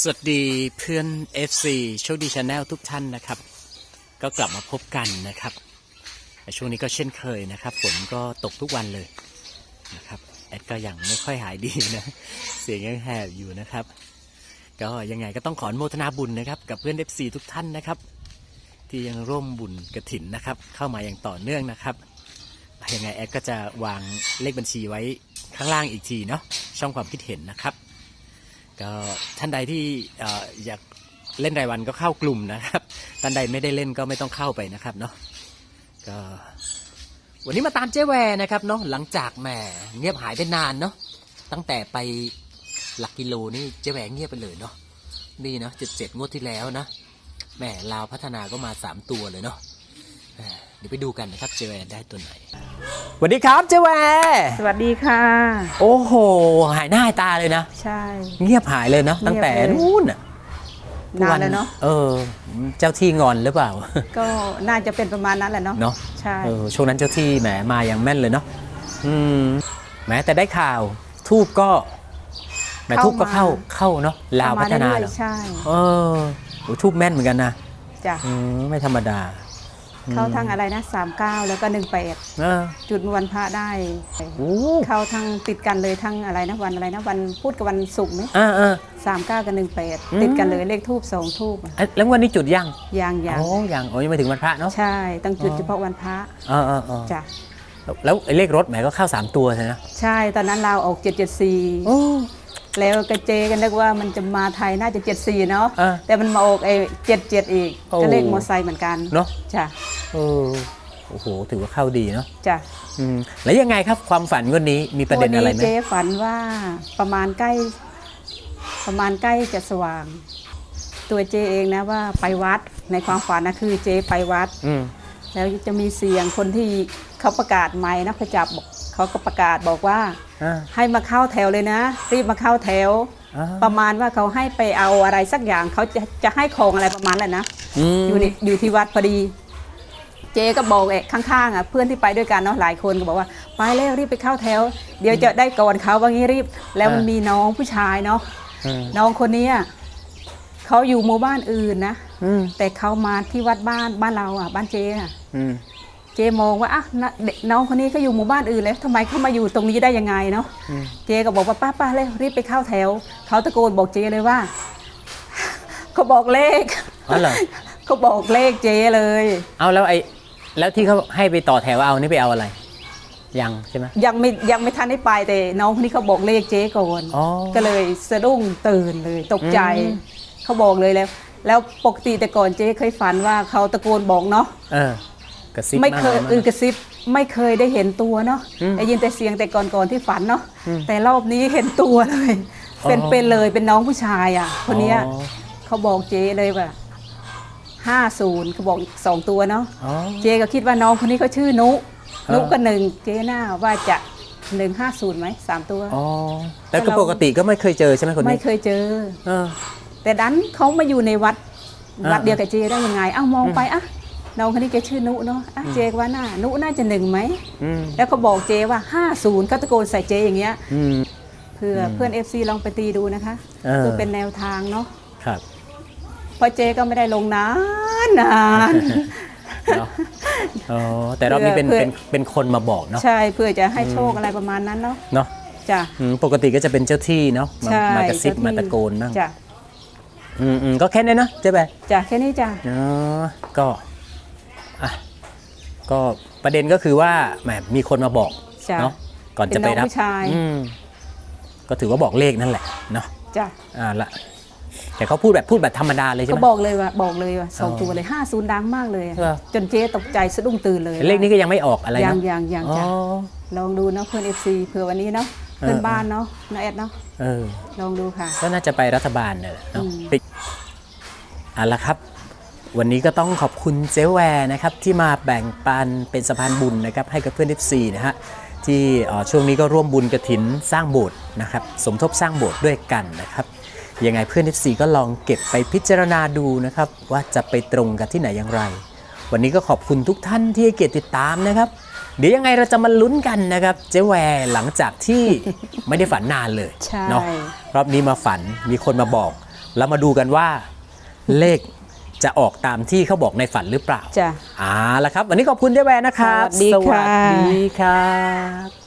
สวัสดีเพื่อน FC โชคดีชาแนลทุกท่านนะครับ ก็กลับมาพบกันนะครับช่วงนี้ก็เช่นเคยนะครับฝนก็ตกทุกวันเลยนะครับแอดก็ยังไม่ค่อยหายดีนะ เสียงยังแหบอยู่นะครับ ก็ยังไงก็ต้องขออนุโมทนาบุญนะครับ กับเพื่อน FC ทุกท่านนะครับ ที่ยังร่วมบุญกระถินนะครับ เข้ามาอย่างต่อเนื่องนะครับยังไงแอดก็จะวางเลขบัญชีไว้ข้างล่างอีกทีเนาะช่องความคิดเห็นนะครับ ก็ท่านใดที่ออยากเล่นรายวันก็เข้ากลุ่มนะครับ ท่านใดไม่ได้เล่นก็ไม่ต้องเข้าไปนะครับเนาะก็วันนี้มาตามเจ๊แวร์นะครับเนาะหลังจากแหมเงียบหายไปนานเนาะตั้งแต่ไปหลักกิโลนี่เจ๊แวร์เงียบไปเลยเนาะนี่เนาะเจ็ดเจ็ดงวดที่แล้วนะแหมลาวพัฒนาก็มาสามตัวเลยเนาะเดี๋ยวไปดูกันนะครับเจ๊แวร์ได้ตัวไหน สวัสดีครับเจ๊แวร์สวัสดีค่ะ โอ้โห หายหน้าหายตาเลยนะ ใช่ เงียบหายเลยเนาะเงียบตั้งแต่เลยนู้นอะนานแล้วเนาะเออ เจ้าที่งอนหรือเปล่า ก็น่าจะเป็นประมาณนั้นแหละเนาะเนาะใช่เออช่วงนั้นเจ้าที่แหมมาอย่างแม่นเลยเนาะอืมแหมแต่ได้ข่าวทูบก็แหมทูบก็เข้าเข้าเนาะลาวพัฒนาเรื่อยเหรอๆใช่เออโอ้ทูบแม่นเหมือนกันนะจ้ะอืมไม่ธรรมดา เข้าทั้งอะไรนะสามเก้าแล้วก็หนึ่งแปดเออจุดวันพระได้โอ้เข้าทั้งติดกันเลยทั้งอะไรนะวันอะไรนะวันพูดกับวันศุกร์ไหมอ่าอ่าสามเก้ากับหนึ่งแปดอืมติดกันเลยเลขทูบสองทูบเอ๊ะแล้ววันนี้จุดยังยางยางโอ้ยังโอ้ยังไม่ถึงวันพระเนาะใช่ต้องจุดอ๋อเฉพาะวันพระเออเออเออจ้ะแล้วแล้วไอ้เลขรถแหมก็เข้าสามตัวใช่ไหมใช่ตอนนั้นเราวออกเจ็ดเจ็ดสี่โอ้ แล้วกระเจกันนึกว่ามันจะมาไทยน่าจะเจ็ดสี่เนาะเออแต่มันมาออกไอ้เจ็ดเจ็ดอีกโอ้ก็เลขมอไซค์เหมือนกันเนาะจ้ะเออโอ้โห ถือว่าเข้าดีเนาะจ้ะอืมแล้วยังไงครับความฝันวันนี้มีประเด็นอะไรไหมวันนี้เจ๊ฝันว่าประมาณใกล้ ประมาณใกล้จะสว่าง ตัวเจเองนะว่าไปวัดในความฝันนะคือเจไปวัด อืม แล้วจะมีเสียงคนที่เขาประกาศไม้นะเขาจับบอกเขาก็ประกาศบอกว่าอ่า ให้มาเข้าแถวเลยนะ รีบมาเข้าแถวอ่าประมาณว่าเขาให้ไปเอาอะไรสักอย่างเขาจะจะให้ของอะไรประมาณแหละนะอืมอยู่ในอยู่ที่วัดพอดี เจ๊ก็บอกเอกข้างๆอะเพื่อนที่ไปด้วยกันเนาะหลายคนก็บอกว่า ไปแล้วรีบไปเข้าแถว เดี๋ยวจะได้ก่อนเขาว่างี้รีบ แล้วมันมีน้องผู้ชายเนาะอืมน้องคนเนี้ยเขาอยู่หมู่บ้านอื่นนะอืมแต่เขามาที่วัดบ้านบ้านเราอะ บ้านเจ๊อะอืม เจ๊มองว่าอะน่ะเด็กน้องคนนี้ก็อยู่หมู่บ้านอื่นแล้วทำไมเขามาอยู่ตรงนี้ได้ยังไงเนาะอืมเจ๊ก็บอกว่าป้าป้าเลยรีบไปเข้าแถว เขาตะโกนบอกเจ๊เลยว่าเขาบอกเลขอ๋อเหรอเขาบอกเลขเจ๊เลย เอาแล้วไอ้แล้วที่เขาให้ไปต่อแถวเอานี่ไปเอาอะไร ยังใช่ไหมยังไม่ยังไม่ทันได้ไปแต่น้องคนนี้เขาบอกเลขเจ๊ก่อนอ๋อก็เลยสะดุ้งตื่นเลยตกใจอืมเขาบอกเลยแล้ว แล้วปกติแต่ก่อนเจ๊เคยฝันว่าเขาตะโกนบอกเนาะเออ กระซิบไม่เคยาเออกระซิบไม่เคยได้เห็นตัวเนาะอืมได้ยินแต่เสียงแต่ก่อนก่อนที่ฝันเนาะอืมแต่รอบนี้เห็นตัวเลยอ๋อเป็นเป็นเลยเป็นน้องผู้ชายอะ คนเนี้ยอ๋อเขาบอกเจ๊เลยว่าห้าศูนย์เขาบอกสองตัวเนาะอ๋อเจ๊ก็คิดว่าน้องคนนี้เขาชื่อนุเออนุก็หนึ่งเจ๊หน้าว่าจะหนึ่งห้าศูนย์ไหมสามตัวอ๋อแล้วก็แต่เราปกติก็ไม่เคยเจอใช่ไหมคนไม่นี้เคยเจอเออแต่ดันเขามาอยู่ในวัดอ่าวัดเดียวกับเจได้ยังไงอ้าวมองไปอะ น้องคนนี้แกชื่อนุเนาะอะเจว่าหน้านุน่าจะหนึ่งไหมอืม แล้วเขาบอกเจว่า 50เขาตะโกนใส่เจอย่างเงี้ยอืม เพื่ออมเพื่อน FC ลองไปตีดูนะคะเออเพื่อเป็นแนวทางเนาะครับเพราะเจก็ไม่ได้ลงนานนาน เนาะอ๋อแต่รอบนี้เป็นเพื่อ เป็นเป็นคนมาบอกเนาะใช่เพื่อจะให้โชคอะไรประมาณนั้นเนาะเนาะจ้ะอืมปกติก็จะเป็นเจ้าที่เนาะมาใช่มากระซิบเจ้ที่มาตะโกนบ้างจ้ะอืมอืมก็แค่นี้เนาะเจ๊แบจ้ะแค่นี้จ้ะ เนาะก็ อะก็ประเด็นก็คือว่าแหมมีคนมาบอกจ้ะเนาะก่อนจะไปรับเป็นน้องผู้ชาย อืมก็ถือว่าบอกเลขนั่นแหละเนาะจ้ะอ่าละแต่เขาพูดแบบพูดแบบธรรมดาเลยใช่ก็ไหม บอกเลยว่าบอกเลยว่าสองอ๋อตัวเลย50ดังมากเลยอะเหรอ จนเจตกใจสะดุ้งตื่นเลยเลขนี้ก็ยังไม่ออกอะไรยังเนาะยังยังอ๋อ จ้ะลองดูเนาะเพื่อน FC เผื่อวันนี้เนาะเออเพื่อนบ้านเนาะน้าแอดเนาะเออ ลองดูค่ะ ก็น่าจะไปรัฐบาลเนี่ยแหละเนาะอืม ปิดเอาละครับ วันนี้ก็ต้องขอบคุณเจแวร์นะครับที่มาแบ่งปันเป็นสะพานบุญนะครับให้กับเพื่อน FC นะฮะที่เอ่อช่วงนี้ก็ร่วมบุญกระถินสร้างโบสถ์นะครับสมทบสร้างโบสถ์ด้วยกันนะครับยังไงเพื่อน FC ก็ลองเก็บไปพิจารณาดูนะครับ ว่าจะไปตรงกับที่ไหนอย่างไร วันนี้ก็ขอบคุณทุกท่านที่ให้เกียรติติดตามนะครับ เดี๋ยวยังไงเราจะมาลุ้นกันนะครับ เจ๊แวร์หลังจากที่ไม่ได้ฝันนานเลยใช่เนาะรอบนี้มาฝันมีคนมาบอก แล้วมาดูกันว่าเลข จะออกตามที่เขาบอกในฝันหรือเปล่าจ้ะเอ่าละครับ วันนี้ขอบคุณเจ๊แวร์นะครับ สวัสดีค่ะ สวัสดีครับ